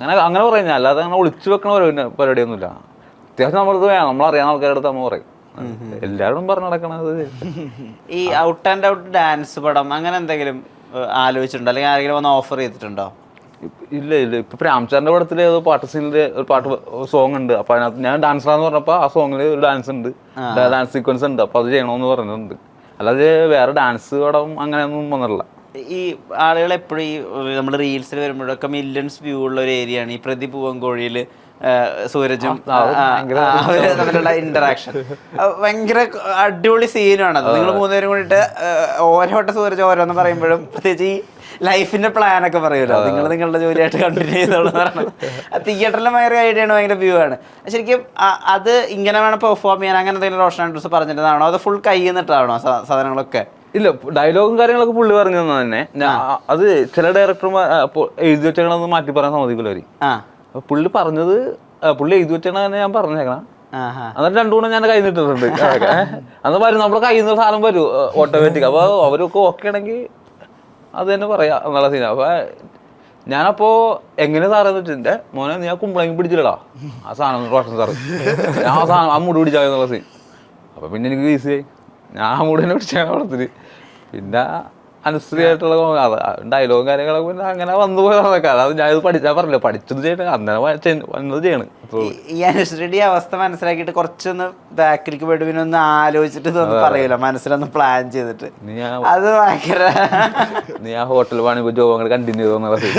അങ്ങനെ അങ്ങനെ പറയുന്ന അല്ലാതെ അങ്ങനെ ഒളിച്ചു വെക്കണ പരിപാടി- പരിപാടിയൊന്നുമില്ല. അത്യാവശ്യം നമ്മളത് വേണം. നമ്മളറിയാവുന്ന ആൾക്കാരുടെ അടുത്ത് നമ്മൾ പറയും. എല്ലാവരും പറഞ്ഞു നടക്കണത് ഈ ഔട്ട് ആൻഡ് ഔട്ട് ഡാൻസ് പടം അങ്ങനെ എന്തെങ്കിലും ആലോചിച്ചിട്ടുണ്ടോ? അല്ലെങ്കിൽ ആരെങ്കിലും വന്ന് ഓഫർ ചെയ്തിട്ടുണ്ടോ? ഇല്ല ഇല്ല. ഇപ്പൊ രാംചാറിന്റെ പടത്തിൽ ഏതോ പാട്ട് സീനിൽ ഒരു പാട്ട് സോങ് ഉണ്ട്. അപ്പൊ അതിനകത്ത് ഞാൻ ഡാൻസറാന്ന് പറഞ്ഞപ്പോ ആ സോങ്ങിൽ ഒരു ഡാൻസ് ഉണ്ട്. ഡാൻസ് സീക്വൻസ് ഉണ്ട്. അപ്പൊ അത് ചെയ്യണമെന്ന് പറഞ്ഞിട്ടുണ്ട്. അല്ലാതെ വേറെ ഡാൻസ് പടം അങ്ങനെയൊന്നും വന്നിട്ടില്ല. ഈ ആളുകൾ എപ്പോഴും ഈ നമ്മൾ റീൽസിൽ വരുമ്പോഴൊക്കെ മില്യൺസ് വ്യൂ ഉള്ള ഒരു ഏരിയ ആണ്. ഈ പ്രതി പൂവൻകോഴിയിൽ സൂരജും തമ്മിലുള്ള ഇന്ററാക്ഷൻ ഭയങ്കര അടിപൊളി സീനാണ് അത്. നിങ്ങൾ മൂന്നുപേരും കൂടിയിട്ട് ഓരോ വട്ടം സൂരജ് ഓരോന്ന് പറയുമ്പോഴും പ്രത്യേകിച്ച് ഈ ലൈഫിന്റെ പ്ലാൻ ഒക്കെ പറയുമല്ലോ. നിങ്ങൾ നിങ്ങളുടെ ജോലിയായിട്ട് കണ്ടിന്യൂ ചെയ്തോളൂ തിയേറ്ററിലെ ഭയങ്കര ഐഡിയ ആണ് ഭയങ്കര വ്യൂ ആണ്. ശരിക്കും അത് ഇങ്ങനെ വേണം പെർഫോം ചെയ്യാൻ. അങ്ങനെ എന്തെങ്കിലും റോഷൻ ആൻഡ്രൂസ് പറഞ്ഞിട്ടാണോ അത് ഫുൾ കൈ നിന്നിട്ടാണോ സാധനങ്ങളൊക്കെ? ഇല്ല ഡയലോഗും കാര്യങ്ങളൊക്കെ പുള്ളി പറഞ്ഞു തന്നെ. അത് ചില ഡയറക്ടർമാർ എഴുതി വെച്ചേക്കണമെന്ന് മാറ്റി പറയാൻ സമ്മതിക്കില്ല അവർ. പുള്ളി പറഞ്ഞത് പുള്ളി എഴുതി വെച്ചേക്കണ തന്നെ ഞാൻ പറഞ്ഞേക്കണം. എന്നിട്ട് രണ്ടു മൂന്ന് ഞാൻ കൈ നിട്ടിട്ടുണ്ട് അന്ന് വരും നമ്മുടെ കയ്യിൽ നിന്ന് സാധനം വരും ഓട്ടോമാറ്റിക് അപ്പൊ അവരൊക്കെ ഓക്കെ ആണെങ്കിൽ അത് തന്നെ പറയാ എന്നുള്ള സീന അപ്പൊ ഞാനപ്പോ എങ്ങനെ സാറെന്ന് വെച്ചിട്ട് മോനെ നീ ആ കുമ്പളങ്ങി പിടിച്ചില്ലടാ. ആ സാധനം റോഷൻ സാറ് ഞാൻ ആ സാധനം ആ മുടി പിടിച്ചാൽ എന്നുള്ള സീൻ അപ്പൊ പിന്നെ എനിക്ക് ഈസിയായി ഞാൻ ആ മുടി തന്നെ പിടിച്ചാണ് പടത്തിൽ പിന്നെ അനുസൃതിയായിട്ടുള്ള ഡയലോഗും കാര്യങ്ങളൊക്കെ പിന്നെ അങ്ങനെ വന്നു പോയതാണ് അതായത് ഞാൻ ഇത് പഠിച്ചാൽ പറഞ്ഞില്ല പഠിച്ചത് ചെയ്യണം അന്നേരം വന്നത് ചെയ്യണം. ഈ അനുസൃതി അവസ്ഥ മനസ്സിലാക്കിയിട്ട് കുറച്ചൊന്ന് ബാക്കിലേക്ക് പോയിട്ട് പിന്നെ ഒന്ന് ആലോചിച്ചിട്ട് ഇതൊന്നും പറയൂല മനസ്സിലൊന്ന് പ്ലാൻ ചെയ്തിട്ട്. അത് ഭയങ്കര നീ ആ ഹോട്ടൽ പണിപ്പോ ജോബ് കണ്ടിന്യൂ ചെയ്തോന്നുള്ള സീൻ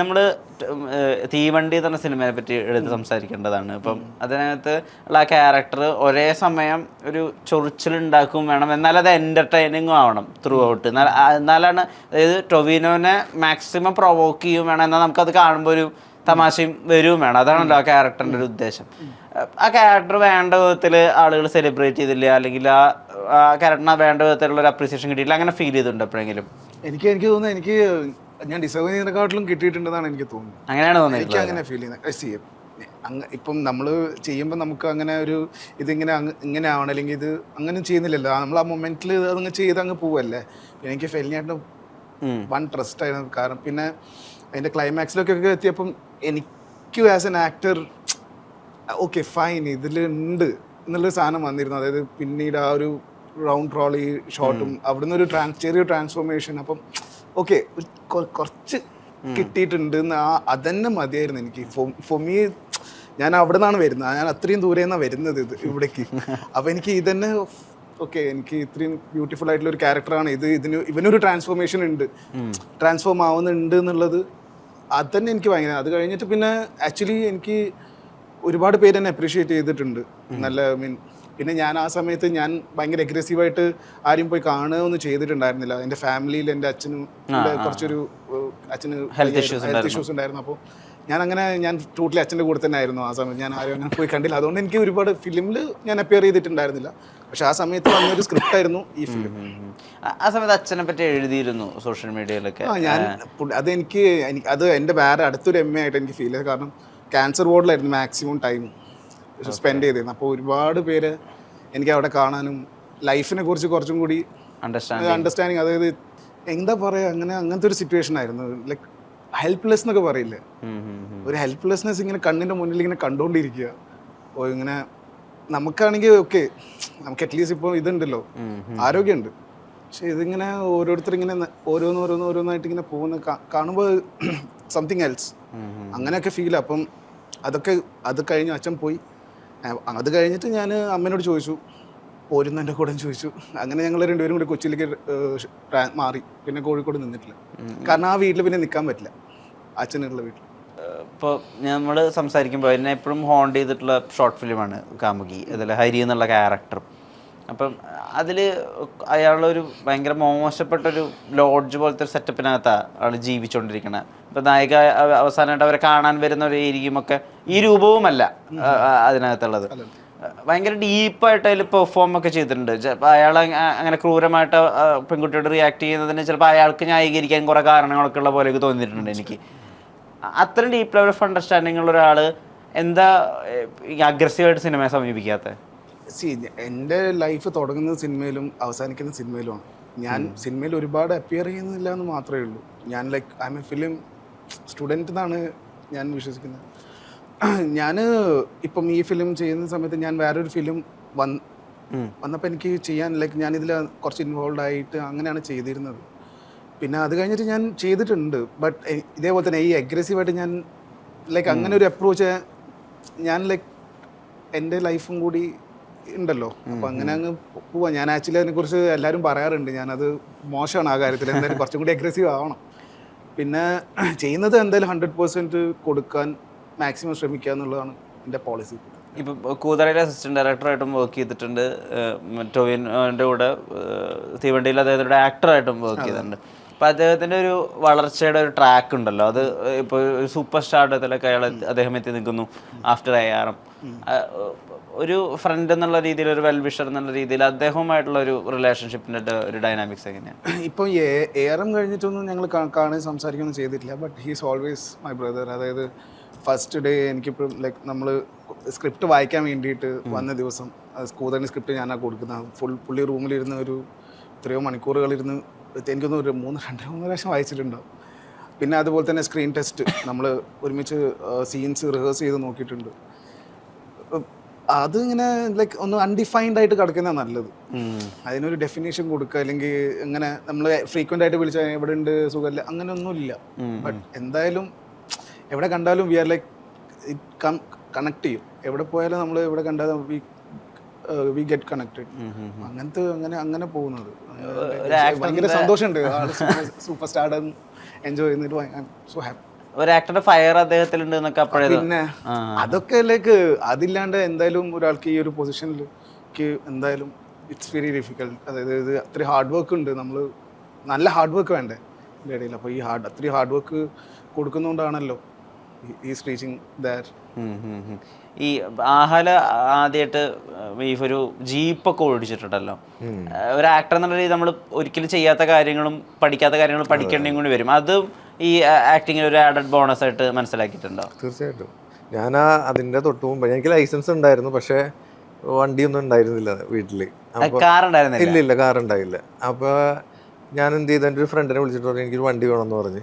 നമ്മൾ തീവണ്ടി എന്ന സിനിമയെ പറ്റി എടുത്ത് സംസാരിക്കേണ്ടതാണ്. ഇപ്പം അതിനകത്ത് ഉള്ള ആ ക്യാരക്ടർ ഒരേ സമയം ഒരു ചൊറിച്ചിലുണ്ടാക്കും വേണം. എന്നാൽ അത് എന്റർടൈനിങ്ങും ആവണം ത്രൂ ഔട്ട് എന്നാൽ എന്നാലാണ് അതായത് ടൊവിനോനെ മാക്സിമം പ്രൊവോക്ക് ചെയ്യും വേണം. എന്നാൽ നമുക്കത് കാണുമ്പോൾ ഒരു തമാശയും വരും വേണം. അതാണല്ലോ ആ ക്യാരക്ടറിന്റെ ഒരു ഉദ്ദേശം. ആ ക്യാരക്ടർ വേണ്ട വിധത്തിൽ ആളുകൾ സെലിബ്രേറ്റ് ചെയ്തില്ല? അല്ലെങ്കിൽ ആ ആ ക്യാരക്ടറിന് വേണ്ട വിധത്തിലുള്ള ഒരു അപ്രീസിയേഷൻ കിട്ടിയില്ല അങ്ങനെ ഫീൽ ചെയ്തിട്ടുണ്ട് എപ്പോഴെങ്കിലും? എനിക്ക് എനിക്ക് തോന്നുന്നു എനിക്ക് ഞാൻ ഡിസേർവ് ചെയ്യുന്നതിനെക്കാട്ടിലും കിട്ടിയിട്ടുണ്ടെന്നാണ് എനിക്ക് തോന്നുന്നത്. അങ്ങനെയാണ് തോന്നുന്നത് എനിക്ക് അങ്ങനെ ഫീൽ ചെയ്യുന്നത്. സി അങ്ങ് ഇപ്പം നമ്മൾ ചെയ്യുമ്പോൾ നമുക്ക് അങ്ങനെ ഒരു ഇതിങ്ങനെ ഇങ്ങനെ ആവണം. അല്ലെങ്കിൽ ഇത് അങ്ങനെ ചെയ്യുന്നില്ലല്ലോ. നമ്മൾ ആ മൊമെന്റിൽ അതങ്ങ് ചെയ്ത് അങ്ങ് പോവല്ലേ? എനിക്ക് ഫെലിനായിട്ട് വൺ ട്രസ്റ്റ് ആയിരുന്നു കാരണം. പിന്നെ അതിന്റെ ക്ലൈമാക്സിലൊക്കെ എത്തിയപ്പം എനിക്ക് as an actor okay fine ഇതിലുണ്ട് എന്നുള്ളൊരു സാധനം വന്നിരുന്നു. അതായത് പിന്നീട് ആ ഒരു റൗണ്ട് ട്രോളി ഷോട്ടും അവിടുന്ന് ഒരു ട്രാൻസ് ചെറിയ ട്രാൻസ്ഫോർമേഷൻ അപ്പം ഓക്കെ കുറച്ച് കിട്ടിയിട്ടുണ്ട് എന്ന് ആ അതന്നെ മതിയായിരുന്നു എനിക്ക്. ഫോർ മീ ഞാൻ അവിടെ നിന്നാണ് വരുന്നത്. ഞാൻ അത്രയും ദൂരെ നിന്നാണ് വരുന്നത് ഇത് ഇവിടേക്ക്. അപ്പം എനിക്ക് ഇതന്നെ ഓക്കെ എനിക്ക് ഇത്രയും ബ്യൂട്ടിഫുൾ ആയിട്ടുള്ള ഒരു ക്യാരക്ടറാണ് ഇത്. ഇതിന് ഇവനൊരു ട്രാൻസ്ഫോർമേഷൻ ഉണ്ട്. ട്രാൻസ്ഫോം ആവുന്നുണ്ട് എന്നുള്ളത് അതന്നെ എനിക്ക് ഭയങ്കര അത് കഴിഞ്ഞിട്ട് പിന്നെ ആക്ച്വലി എനിക്ക് ഒരുപാട് പേര് തന്നെ അപ്രീഷിയേറ്റ് ചെയ്തിട്ടുണ്ട്. നല്ല മീൻ പിന്നെ ഞാൻ ആ സമയത്ത് ഞാൻ ഭയങ്കര അഗ്രസീവായിട്ട് ആരും പോയി കാണുകയൊന്നും ചെയ്തിട്ടുണ്ടായിരുന്നില്ല. എന്റെ ഫാമിലിയിൽ എന്റെ അച്ഛനും കുറച്ചൊരു അച്ഛന് ഹെൽത്ത് ഇഷ്യൂസ് ഉണ്ടായിരുന്നു. അപ്പോൾ ഞാൻ അങ്ങനെ ഞാൻ ടോട്ടലി അച്ഛന്റെ കൂടെ തന്നെ ആയിരുന്നു ആ സമയത്ത് ഞാൻ ആരും അങ്ങനെ പോയി കണ്ടില്ല. അതുകൊണ്ട് എനിക്ക് ഒരുപാട് ഫിലിമിൽ ഞാൻ അപ്പിയർ ചെയ്തിട്ടുണ്ടായിരുന്നില്ല. പക്ഷെ ആ സമയത്ത് വന്നൊരു സ്ക്രിപ്റ്റ് ആയിരുന്നു ഈ ഫിലിം ആ- സമയത്ത് അച്ഛനെ പറ്റി എഴുതിയിരുന്നു സോഷ്യൽ മീഡിയയിലൊക്കെ ആ ഞാൻ അത് അതെനിക്ക് എനിക്ക് അത് എന്റെ വേറെ അടുത്തൊരു എം എ ആയിട്ട് എനിക്ക് ഫീൽ ചെയ്തത്. കാരണം ക്യാൻസർ വാർഡിലായിരുന്നു മാക്സിമം ടൈം സ്പെൻഡ് ചെയ്തിരുന്നത് അപ്പോൾ ഒരുപാട് പേര് എനിക്ക് അവിടെ കാണാനും ലൈഫിനെ കുറിച്ച് കുറച്ചും കൂടി അണ്ടർസ്റ്റാൻഡിങ് അണ്ടർസ്റ്റാൻഡിങ് അതായത് എന്താ പറയുക അങ്ങനെ അങ്ങനത്തെ ഒരു സിറ്റുവേഷൻ ആയിരുന്നു. ലൈക്ക് ഹെൽപ്ലെസ് എന്നൊക്കെ പറയില്ലേ? ഒരു ഹെൽപ്ലെസ്നെസ് ഇങ്ങനെ കണ്ണിന്റെ മുന്നിൽ ഇങ്ങനെ കണ്ടുകൊണ്ടിരിക്കുക. ഓ ഇങ്ങനെ നമുക്കാണെങ്കിൽ ഓക്കെ നമുക്ക് അറ്റ്ലീസ്റ്റ് ഇപ്പോൾ ഇതുണ്ടല്ലോ. ആരോഗ്യമുണ്ട്. പക്ഷെ ഇതിങ്ങനെ ഓരോരുത്തർ ഇങ്ങനെ ഓരോന്ന് ഓരോന്ന് ഓരോന്നായിട്ട് ഇങ്ങനെ പോകുന്ന കാണുമ്പോൾ സംതിങ് എൽസ് അങ്ങനെയൊക്കെ ഫീൽ അപ്പം അതൊക്കെ അത് കഴിഞ്ഞ് അച്ഛൻ പോയി. അത് കഴിഞ്ഞിട്ട് ഞാൻ അമ്മേനോട് ചോദിച്ചു. പോരുന്ന എന്റെ കൂടെ ചോദിച്ചു. അങ്ങനെ ഞങ്ങൾ രണ്ടുപേരും കൂടി കൊച്ചിയിലേക്ക് മാറി. പിന്നെ കോഴിക്കോട് നിന്നിട്ടില്ല. കാരണം ആ വീട്ടിൽ പിന്നെ നിൽക്കാൻ പറ്റില്ല. അച്ഛനുള്ള വീട്ടിൽ ഇപ്പോൾ നമ്മൾ സംസാരിക്കുമ്പോൾ എന്നെ എപ്പോഴും ഹോണ്ട് ചെയ്തിട്ടുള്ള ഷോർട്ട് ഫിലിമാണ് കാമുകി അതിൽ ഹരി എന്നുള്ള ക്യാരക്ടർ അപ്പം അതിൽ അയാളൊരു ഭയങ്കര മോശപ്പെട്ടൊരു ലോഡ്ജ് പോലത്തെ ഒരു സെറ്റപ്പിനകത്താണ് ആൾ ജീവിച്ചുകൊണ്ടിരിക്കുന്നത് ഇപ്പം നായിക അവസാനമായിട്ട് അവരെ കാണാൻ വരുന്ന ഒരു ഏരിയയുമൊക്കെ ഈ രൂപവുമല്ല അതിനകത്തുള്ളത്. ഭയങ്കര ഡീപ്പായിട്ട് അതിൽ പെർഫോം ഒക്കെ ചെയ്തിട്ടുണ്ട്. ചിലപ്പോൾ അയാൾ അങ്ങനെ ക്രൂരമായിട്ട് പെൺകുട്ടിയോട് റിയാക്ട് ചെയ്യുന്നതിന് ചിലപ്പോൾ അയാൾക്ക് ന്യായീകരിക്കാൻ കുറേ കാരണങ്ങളൊക്കെ ഉള്ള പോലെയൊക്കെ തോന്നിയിട്ടുണ്ട് എനിക്ക്. അ- അത്രയും ഡീപ്പ് ലെവൽ ഓഫ് അണ്ടർസ്റ്റാൻഡിംഗ് ഉള്ള ഒരാൾ എന്താ അഗ്രസീവായിട്ട് സിനിമയെ സമീപിക്കാത്ത? സി എന്റെ ലൈഫ് തുടങ്ങുന്ന സിനിമയിലും അവസാനിക്കുന്ന സിനിമയിലുമാണ് ഞാൻ സിനിമയിൽ ഒരുപാട് അപ്പിയർ ചെയ്യുന്നില്ല എന്ന് മാത്രമേ ഉള്ളൂ. ഞാൻ like I am a film student എന്നാണ് ഞാൻ വിശ്വസിക്കുന്നത്. ഞാൻ ഇപ്പം ഈ ഫിലിം ചെയ്യുന്ന സമയത്ത് ഞാൻ വേറൊരു ഫിലിം വന്ന് വന്നപ്പോൾ എനിക്ക് ചെയ്യാൻ ലൈക്ക് ഞാൻ ഇതിൽ കുറച്ച് ഇൻവോൾവ് ആയിട്ട് അങ്ങനെയാണ് ചെയ്തിരുന്നത്. പിന്നെ അത് കഴിഞ്ഞിട്ട് ഞാൻ ചെയ്തിട്ടുണ്ട്. ബട്ട് ഇതേപോലെ തന്നെ ഈ അഗ്രസീവായിട്ട് ഞാൻ ലൈക്ക് അങ്ങനെ ഒരു അപ്രോച്ച് ഞാൻ ലൈക്ക് എന്റെ ലൈഫും കൂടി ഉണ്ടല്ലോ. അപ്പൊ അങ്ങനെ അങ്ങ് പോവാ. ഞാൻ ആക്ച്വലി അതിനെക്കുറിച്ച് എല്ലാവരും പറയാറുണ്ട്. ഞാനത് മോശമാണ് ആ കാര്യത്തിൽ. എന്തായാലും കുറച്ചും കൂടി അഗ്രസീവ് ആവണം. പിന്നെ ചെയ്യുന്നത് എന്തായാലും ഹൺഡ്രഡ് പേഴ്സെന്റ് കൊടുക്കാൻ മാക്സിമം ശ്രമിക്കുക എന്നുള്ളതാണ് എന്റെ പോളിസി ഇപ്പം കൂതറയിലെ അസിസ്റ്റന്റ് ഡയറക്ടറായിട്ടും വർക്ക് ചെയ്തിട്ടുണ്ട്. ടോവിന്റെ കൂടെ തീവണ്ടിയിൽ അദ്ദേഹത്തിന്റെ ആക്ടറായിട്ടും വർക്ക് ചെയ്തിട്ടുണ്ട്. അപ്പം അദ്ദേഹത്തിന്റെ ഒരു വളർച്ചയുടെ ഒരു ട്രാക്ക് ഉണ്ടല്ലോ. അത് ഇപ്പോൾ ഒരു സൂപ്പർ സ്റ്റാർഡത്തിലൊക്കെ അയാൾ അദ്ദേഹം എത്തി നിൽക്കുന്നു ആഫ്റ്റർ ഐ ആർ എം ഒരു ഫ്രണ്ട് എന്നുള്ള രീതിയിൽ ഒരു വെൽവിഷർ എന്നുള്ള രീതിയിൽ അദ്ദേഹവുമായിട്ടുള്ള ഒരു റിലേഷൻഷിപ്പിന്റെ ഒരു ഡൈനാമിക്സ് എങ്ങനെയാണ്? ഇപ്പോൾ ഏറം കഴിഞ്ഞിട്ടൊന്നും ഞങ്ങൾ കാണാൻ സംസാരിക്കുകയൊന്നും ചെയ്തിട്ടില്ല. But he's always my brother അതായത് ഫസ്റ്റ് ഡേ എനിക്കിപ്പോൾ ലൈക്ക് നമ്മൾ സ്ക്രിപ്റ്റ് വായിക്കാൻ വേണ്ടിയിട്ട് വന്ന ദിവസം സ്കൂതറിന് സ്ക്രിപ്റ്റ് ഞാനാണ് കൊടുക്കുന്നത്. ഫുൾ പുള്ളി റൂമിലിരുന്ന ഒരു എത്രയോ മണിക്കൂറുകളിരുന്ന് എനിക്കൊന്ന് ഒരു മൂന്ന് രണ്ട് മൂന്ന് പ്രാവശ്യം വായിച്ചിട്ടുണ്ടാവും പിന്നെ അതുപോലെ തന്നെ സ്ക്രീൻ ടെസ്റ്റ് നമ്മൾ ഒരുമിച്ച് സീൻസ് റിഹേഴ്സ് ചെയ്ത് നോക്കിയിട്ടുണ്ട്. അത് ഇങ്ങനെ ലൈക്ക് ഒന്ന് അൺഡിഫൈൻഡ് ആയിട്ട് കിടക്കുന്ന നല്ലത്. അതിനൊരു ഡെഫിനേഷൻ കൊടുക്കുക അല്ലെങ്കിൽ ഇങ്ങനെ നമ്മൾ ഫ്രീക്വന്റ് ആയിട്ട് വിളിച്ചാൽ എവിടെ ഉണ്ട് സുഖമില്ല അങ്ങനെ ഒന്നുമില്ല ബട്ട് എന്തായാലും എവിടെ കണ്ടാലും we are like it come connect ചെയ്യും. എവിടെ പോയാലും നമ്മൾ എവിടെ കണ്ടാലും വി വി ഗെറ്റ് കണക്റ്റഡ് അങ്ങനത്തെ അങ്ങനെ അങ്ങനെ പോകുന്നത്. ഭയങ്കര സന്തോഷമുണ്ട്. സൂപ്പർ സ്റ്റാർ എൻജോയ് ചെയ്യുന്നിട്ട് സോ ഹാപ്പി ഒരു ആക്ടറുടെ ഫയർ അദ്ദേഹത്തിലുണ്ട് എന്നൊക്കെ പിന്നെ അതൊക്കെ ലൈക്ക് അതില്ലാണ്ട് എന്തായാലും ഒരാൾക്ക് ഈ ഒരു പൊസിഷനിലേക്ക് എന്തായാലും ഇറ്റ്സ് വെരി ഡിഫിക്കൽട്ട് അതായത് ഇത് അത്രയും ഹാർഡ് വർക്ക് ഉണ്ട്. നമ്മൾ നല്ല ഹാർഡ് വർക്ക് വേണ്ടേ? ഇതിന്റെ ഇടയിൽ. അപ്പോൾ ഈ ഹാർഡ് അത്രയും ഹാർഡ് വർക്ക് കൊടുക്കുന്നതുകൊണ്ടാണല്ലോ ഈസ് റീച്ചിങ് ദാറ്റ്. ഈ ആഹല ആദ്യമായിട്ട് ഈ ഒരു ജീപ്പൊക്കെ ഓടിച്ചിട്ടുണ്ടല്ലോ. ഒരു ആക്ടർ എന്നുള്ള രീതി നമ്മൾ ഒരിക്കലും ചെയ്യാത്ത കാര്യങ്ങളും പഠിക്കാത്ത കാര്യങ്ങളും പഠിക്കേണ്ടിയും കൂടി വരും. അതും ഈ ആക്ടിങ്ങിൽ ഒരു ആഡഡ് ബോണസ് ആയിട്ട് മനസ്സിലാക്കിയിട്ടുണ്ടോ? തീർച്ചയായിട്ടും. ഞാൻ ആ അതിന്റെ തൊട്ട് മുമ്പ് എനിക്ക് ലൈസൻസ് ഉണ്ടായിരുന്നു പക്ഷേ വണ്ടിയൊന്നും ഉണ്ടായിരുന്നില്ല വീട്ടിൽ ഇല്ല ഇല്ല കാർ ഉണ്ടായില്ല. അപ്പോൾ ഞാൻ എന്ത് ചെയ്തു എന്റെ ഒരു ഫ്രണ്ടിനെ വിളിച്ചിട്ട് പറഞ്ഞു എനിക്കൊരു വണ്ടി വേണമെന്ന് പറഞ്ഞ്.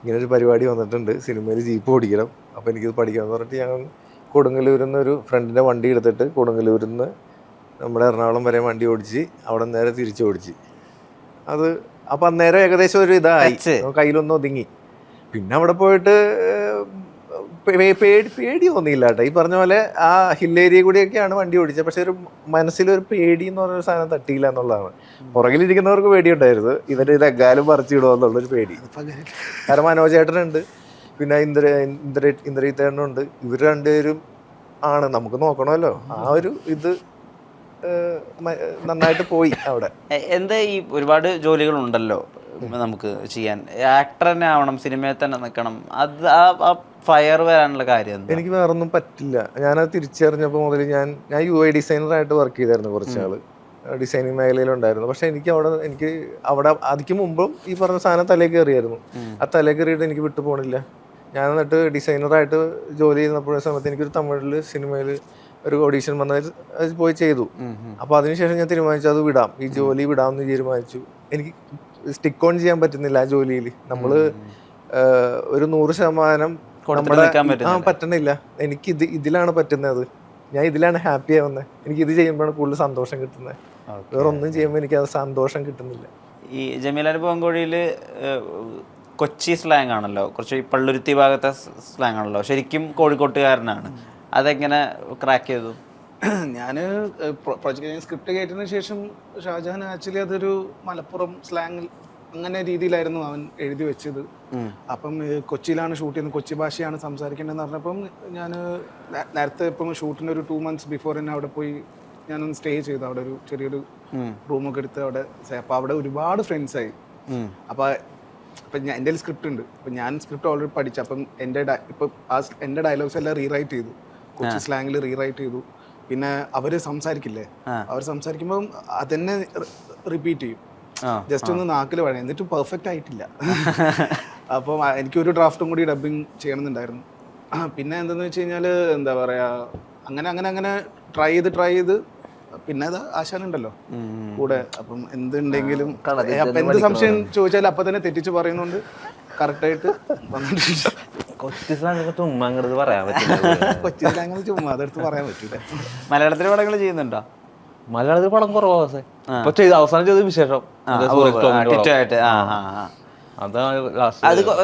ഇങ്ങനെ ഒരു പരിപാടി വന്നിട്ടുണ്ട്. സിനിമയിൽ ജീപ്പ് ഓടിക്കണം. അപ്പോൾ എനിക്കിത് പഠിക്കണം എന്ന് പറഞ്ഞിട്ട് ഞാൻ കൊടുങ്ങല്ലൂരിൽ നിന്ന് ഒരു ഫ്രണ്ടിന്റെ വണ്ടി എടുത്തിട്ട് കൊടുങ്ങല്ലൂരിൽ നിന്ന് നമ്മുടെ എറണാകുളം വരെ വണ്ടി ഓടിച്ച് അവിടെ നേരെ തിരിച്ചു ഓടിച്ച് അത് അപ്പം അന്നേരം ഏകദേശം ഒരു ഇതായി. കയ്യിലൊന്നും ഒതുങ്ങി. പിന്നെ അവിടെ പോയിട്ട് പേടി പേടി തോന്നിയില്ല കേട്ടോ ഈ പറഞ്ഞ പോലെ ആ ഹിൽ ഏരിയ കൂടിയൊക്കെയാണ് വണ്ടി ഓടിച്ചത്. പക്ഷെ ഒരു മനസ്സിലൊരു പേടി എന്ന് പറഞ്ഞൊരു സാധനം തട്ടിയില്ല എന്നുള്ളതാണ്. പുറകിലിരിക്കുന്നവർക്ക് പേടിയുണ്ടായിരുന്നു. ഇവർ ഇത് എഗാലും പറിച്ചിടുമോ എന്നുള്ളൊരു പേടി. കാരണം മനോജ് ചേട്ടനുണ്ട് പിന്നെ ഇന്ദ്ര ഇന്ദ്ര ഇന്ദ്രീത്തേട്ടനുണ്ട് ഇവർ രണ്ടുപേരും ആണ്. നമുക്ക് നോക്കണമല്ലോ. ആ ഒരു ഇത് നന്നായിട്ട് പോയി അവിടെ. എന്താ ഈ ഒരുപാട് ജോലികളുണ്ടല്ലോ? നമുക്ക് ചെയ്യാൻ. ആക്ടർ തന്നെ ആവണം സിനിമയിൽ തന്നെ നിൽക്കണം. അത് ആ ഫയർ വരാനുള്ള കാര്യം എനിക്ക് വേറെ ഒന്നും പറ്റില്ല. ഞാനത് തിരിച്ചറിഞ്ഞപ്പോൾ മുതൽ ഞാൻ ഞാൻ യു ഐ ഡിസൈനറായിട്ട് വർക്ക് ചെയ്തായിരുന്നു കുറച്ച് നാൾ ഡിസൈനിങ് മേഖലയിലുണ്ടായിരുന്നു പക്ഷെ എനിക്ക് അവിടെ എനിക്ക് അവിടെ അതിക്ക് മുമ്പും ഈ പറഞ്ഞ സാധനം തലേ കയറിയായിരുന്നു. ആ തലേ കയറിയിട്ട് എനിക്ക് വിട്ടു പോണില്ല. ഞാൻ എന്നിട്ട് ഡിസൈനറായിട്ട് ജോലി ചെയ്യുന്നപ്പോഴ സമയത്ത് എനിക്കൊരു തമിഴിൽ സിനിമയിൽ ഒരു ഓഡീഷൻ വന്ന പോയി ചെയ്തു. അപ്പോൾ അതിനുശേഷം ഞാൻ തീരുമാനിച്ചു അത് വിടാം. ഈ ജോലി വിടാമെന്ന് തീരുമാനിച്ചു എനിക്ക് സ്റ്റിക്ക് ഓൺ ചെയ്യാൻ പറ്റുന്നില്ല ആ ജോലിയിൽ നമ്മൾ ഒരു നൂറ് ശതമാനം. പറ്റുന്നില്ല. എനിക്ക് ഇത് ഇതിലാണ് പറ്റുന്നത്. ഞാൻ ഇതിലാണ് ഹാപ്പി ആവുന്നത് എനിക്ക് ഇത് ചെയ്യുമ്പോഴാണ് കൂടുതൽ സന്തോഷം കിട്ടുന്നത് വേറെ ഒന്നും ചെയ്യുമ്പോൾ എനിക്ക് അത് സന്തോഷം കിട്ടുന്നില്ല. ഈ ജമീലാൻ പോങ്കോഴിയിൽ കൊച്ചി സ്ലാങ് ആണല്ലോ. കുറച്ച് പള്ളുരുത്തി ഭാഗത്തെ സ്ലാങ് ആണല്ലോ. ശരിക്കും കോഴിക്കോട്ടുകാരനാണ്. അതെങ്ങനെ ക്രാക്ക് ചെയ്തു? ഞാൻ പ്രൊജക്ട് സ്ക്രിപ്റ്റ് കേട്ടതിന് ശേഷം ഷാജഹാൻ ആക്ച്വലി അതൊരു മലപ്പുറം സ്ലാങ്ങിൽ അങ്ങനെ രീതിയിലായിരുന്നു അവൻ എഴുതി വെച്ചത്. അപ്പം കൊച്ചിയിലാണ് ഷൂട്ട് ചെയ്യുന്നത്. കൊച്ചി ഭാഷയാണ് സംസാരിക്കേണ്ടതെന്ന് പറഞ്ഞപ്പം ഞാൻ നേരത്തെ ഇപ്പം ഷൂട്ടിന് ഒരു ടു മന്ത്സ് ബിഫോർ തന്നെ അവിടെ പോയി ഞാനൊന്ന് സ്റ്റേ ചെയ്തു. അവിടെ ഒരു ചെറിയൊരു റൂമൊക്കെ എടുത്ത് അവിടെ അപ്പൊ അവിടെ ഒരുപാട് ഫ്രണ്ട്സായി അപ്പം അപ്പം ഞാൻ എന്റെ സ്ക്രിപ്റ്റ് ഉണ്ട്. അപ്പം ഞാൻ സ്ക്രിപ്റ്റ് ഓൾറെഡി പഠിച്ചു. അപ്പം എന്റെ ഇപ്പം ആ എന്റെ ഡയലോഗ്സ് എല്ലാം റീറൈറ്റ് ചെയ്തു. കൊച്ചി സ്ലാങ്ങിൽ റീറൈറ്റ് ചെയ്തു. പിന്നെ അവർ സംസാരിക്കില്ലേ? അവർ സംസാരിക്കുമ്പം അതന്നെ റിപ്പീറ്റ് ചെയ്യും. ജസ്റ്റ് ഒന്ന് നാക്കിൽ വഴ എന്നിട്ട് പെർഫെക്റ്റ് ആയിട്ടില്ല. അപ്പം എനിക്ക് എനിക്കൊരു ഡ്രാഫ്റ്റും കൂടി ഡബിങ് ചെയ്യണമെന്നുണ്ടായിരുന്നു പിന്നെ എന്തെന്ന് വെച്ച് കഴിഞ്ഞാൽ എന്താ പറയാ അങ്ങനെ അങ്ങനെ അങ്ങനെ ട്രൈ ചെയ്ത് ട്രൈ ചെയ്ത് പിന്നെ അത് ആശാനുണ്ടല്ലോ കൂടെ. അപ്പം എന്തുണ്ടെങ്കിലും എന്ത് സംശയം ചോദിച്ചാൽ അപ്പൊ തന്നെ തെറ്റിച്ച് പറയുന്നോണ്ട്. കറക്റ്റായിട്ട് വന്നിട്ടുണ്ട് കൊച്ചു സാധനങ്ങൾ ചുമ്മാ അങ്ങോട്ട് പറയാൻ പറ്റില്ല. കൊച്ചി സ്ലാങ് ചുമ്മാ അതെടുത്ത് പറയാൻ പറ്റൂല. മലയാളത്തിലെ പടങ്ങൾ ചെയ്യുന്നുണ്ടോ? മലയാളത്തിൽ പടം കുറവാ പക്ഷേ ഇപ്പൊ ചെയ്ത അവസാനം ചെയ്ത വിശേഷം. ടിറ്റായിട്ട് ആ ആ ആ അത്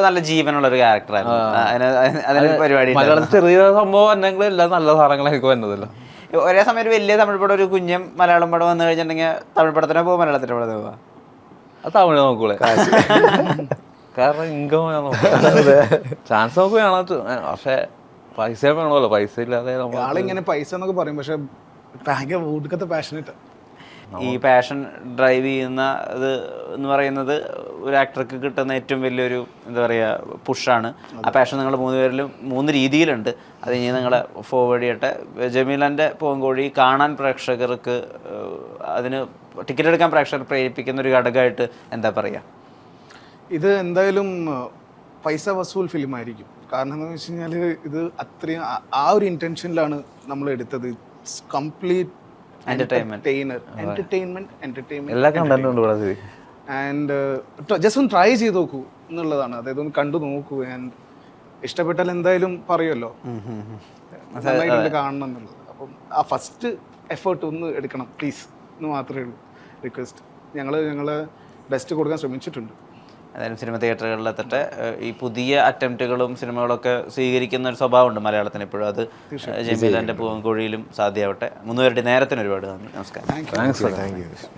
നല്ല ജീവനുള്ള ഒരു ക്യാരക്ടറായിരുന്നു അതിന് അതിന് അതിനൊരു പരിപാടി മലയാളത്തിൽ ചെറിയ സംഭവം വന്നെങ്കിലും എല്ലാം നല്ല സാധനങ്ങളായിരിക്കും വരുന്നതല്ലോ ഒരേ സമയം ഒരു വലിയ തമിഴ് പടം ഒരു കുഞ്ഞും മലയാളം പടം വന്നു കഴിഞ്ഞിട്ടുണ്ടെങ്കിൽ തമിഴ് പടത്തിനെ പോകും മലയാളത്തിന്റെ പടത്തിന് പോവാ. അത് തമിഴ് നോക്കൂലേ. കാരണം ഇൻകം ചാൻസ് നമുക്ക് വേണം പക്ഷെ പൈസ വേണമല്ലോ. പൈസ ഇല്ലാതെ ആളിങ്ങനെ പൈസ എന്നൊക്കെ പറയും. പക്ഷെ ഭയങ്കര ഒടുക്കത്തെ പാഷനേറ്റ് ഈ പാഷൻ ഡ്രൈവ് ചെയ്യുന്ന ഇത് എന്ന് പറയുന്നത് ഒരു ആക്ടർക്ക് കിട്ടുന്ന ഏറ്റവും വലിയൊരു എന്താ പറയുക പുഷാണ് ആ പാഷൻ നിങ്ങൾ മൂന്ന് പേരിലും മൂന്ന് രീതിയിലുണ്ട്. അത് ഇനി നിങ്ങളെ ഫോർവേഡ് ചെയ്യട്ടെ. ജമീലന്റെ പൂങ്കോഴി കാണാൻ പ്രേക്ഷകർക്ക് അതിന് ടിക്കറ്റ് എടുക്കാൻ പ്രേക്ഷകർ പ്രേരിപ്പിക്കുന്ന ഒരു ഘടകമായിട്ട് എന്താ പറയുക ഇത് എന്തായാലും പൈസ വസൂൽ ഫിലിം ആയിരിക്കും കാരണം എന്താണെന്ന് വെച്ച് കഴിഞ്ഞാൽ ഇത് അത്രയും ആ- ഒരു ഇന്റൻഷനിലാണ് നമ്മൾ എടുത്തത്. കംപ്ലീറ്റ് ആൻഡ് ജസ്റ്റ് ഒന്ന് ട്രൈ ചെയ്ത് നോക്കൂ എന്നുള്ളതാണ്. അതായത് ഒന്ന് കണ്ടു നോക്കൂ. ആൻഡ് ഇഷ്ടപ്പെട്ടാൽ എന്തായാലും പറയുമല്ലോ. കാണണം എന്നുള്ളത്. അപ്പം ആ ഫസ്റ്റ് എഫേർട്ട് ഒന്ന് എടുക്കണം പ്ലീസ് എന്ന് മാത്രമേ ഉള്ളൂ. റിക്വസ്റ്റ് ഞങ്ങൾ ഞങ്ങൾ ബെസ്റ്റ് കൊടുക്കാൻ ശ്രമിച്ചിട്ടുണ്ട്. ഏതായാലും സിനിമ തിയേറ്ററുകളിൽ എത്തട്ടെ. ഈ പുതിയ അറ്റംപ്റ്റുകളും സിനിമകളൊക്കെ സ്വീകരിക്കുന്ന ഒരു സ്വഭാവമുണ്ട് മലയാളത്തിന് ഇപ്പോഴും. അത് ജമീലന്റെ പൂവൻകോഴിയിലും സാധ്യമാവട്ടെ മൂന്നുപേരുടെ നേരത്തിന് ഒരുപാട് നന്ദി. നമസ്കാരം.